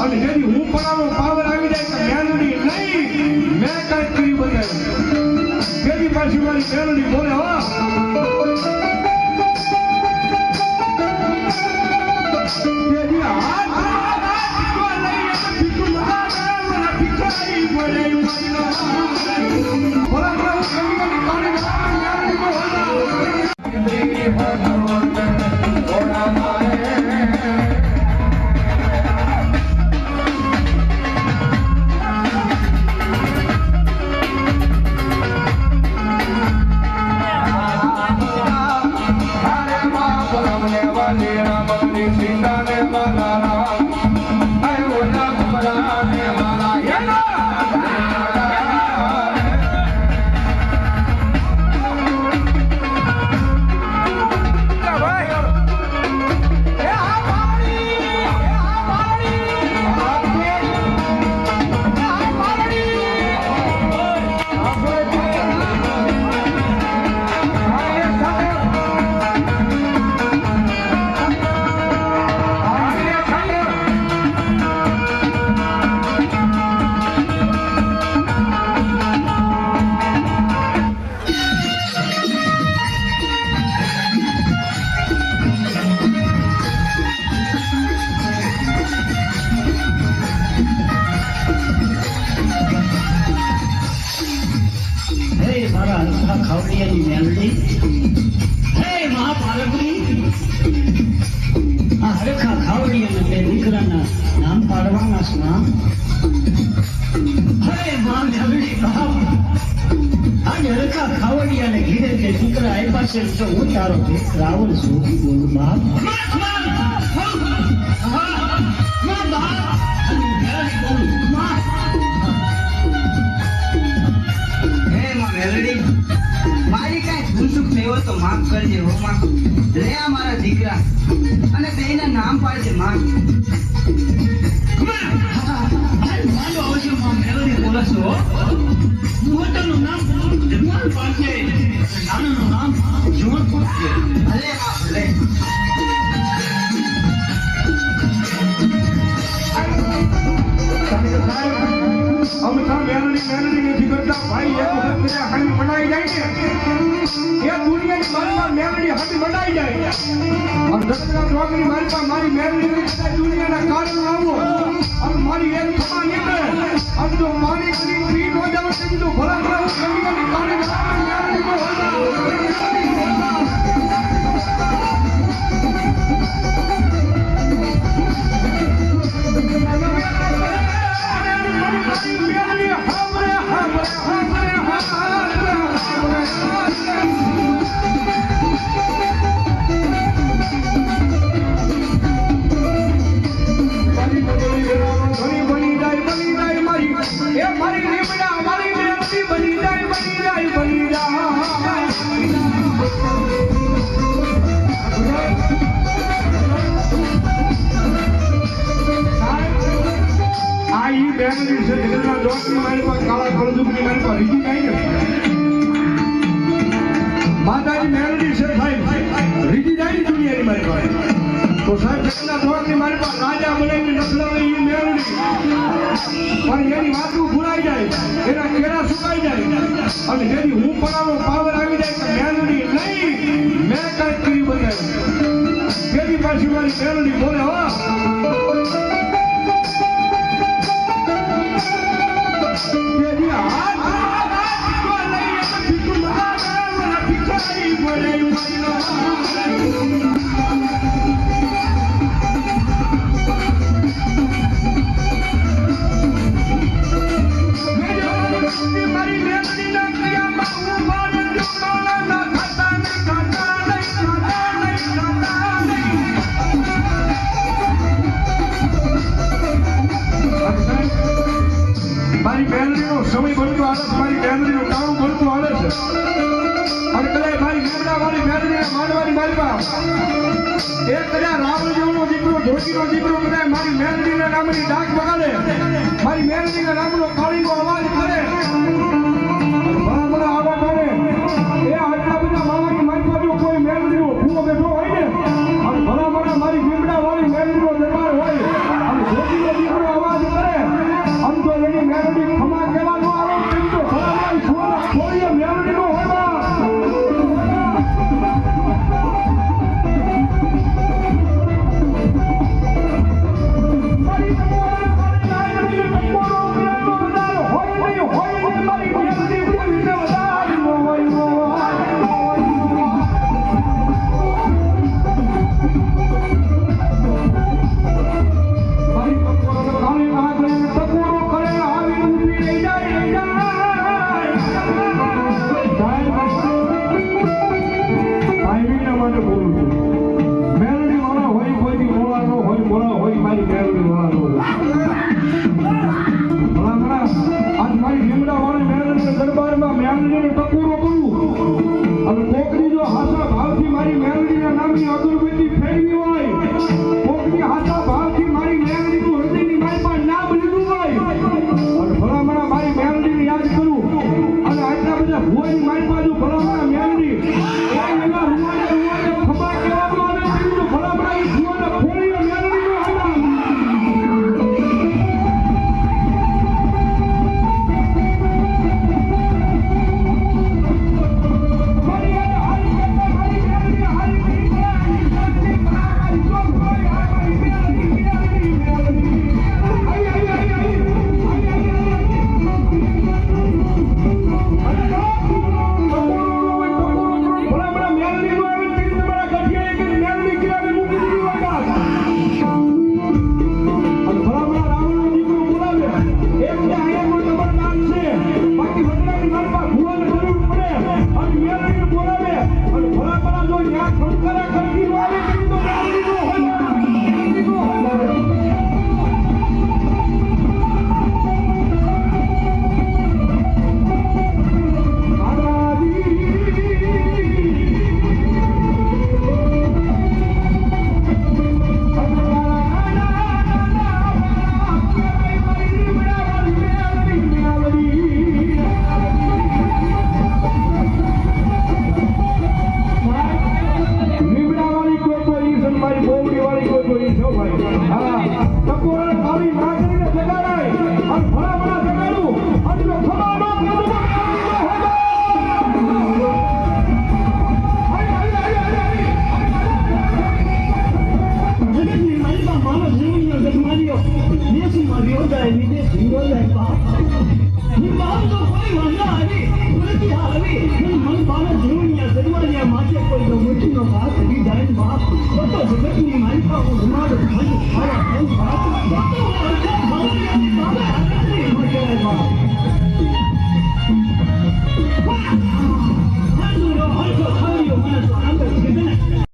અને જેની હું પરાનો પાવર આવી જાય તો મેલડી નહીં. મેં કઈ કર્યું બતાવ્યું જેની પાછી મારી મેલડી બોલે, હો. જેથી પાડવાના છે નામ હે મા મેલડી બાપ આ હરખા ખાવડિયાને ઘીરે કે દીકરા આપ્યા છે તો હું તારો રાવણ છું. બોલું બાપ ભલે માં ભલે અમે તો મેલડી મેલડી નથી કરતા. ભાઈ એક વખત હામી મનાઈ જાય ને એ દુનિયાની મારીમાં મેલડી હામી મનાઈ જાય અને દસરા રોગની મારીમાં મારી મેલડી દુનિયાના કારણ આવો. અને મારી એક આ દિલના મારી કાળા કળજુકની મારી પાસે રીતી કાંઈ માતાજી મેલડી છે સાહેબ. રીતી જાય દુનિયાની મારી પાસે. તો સાહેબ દિલના દોસ્તની મારી પાસે રાજા બનાવીને નસલાવે મેલડી. પણ એની વાતું ભૂલાઈ જાય. એના કેળા સુકાઈ જાય. અને એની હું પરાનો પાવર આવી જાય કે મેલડી નહીં. મેં કાંઈ કરી બતાવ્યું પેલી પાછી મારી મેલડી મારી બેનરીનો સમય બનતો આવે છે, મારી બેનરીનું કામ બનતું આવે છે. અને કદાચ મારી મેમડા વાળી બેનરીને માનવાની મારી બાપ એ દીકરો, ધોતીનો દીકરો કદાચ મારી મેલડીના નામની ડાક વગાડે મારી મેલડીના નામનો કાળીનો અવાજ કરે. અને કોકરીનો આશા ભાવથી મારી મેલડીના નામની અતુલ Vamos para cá! જાય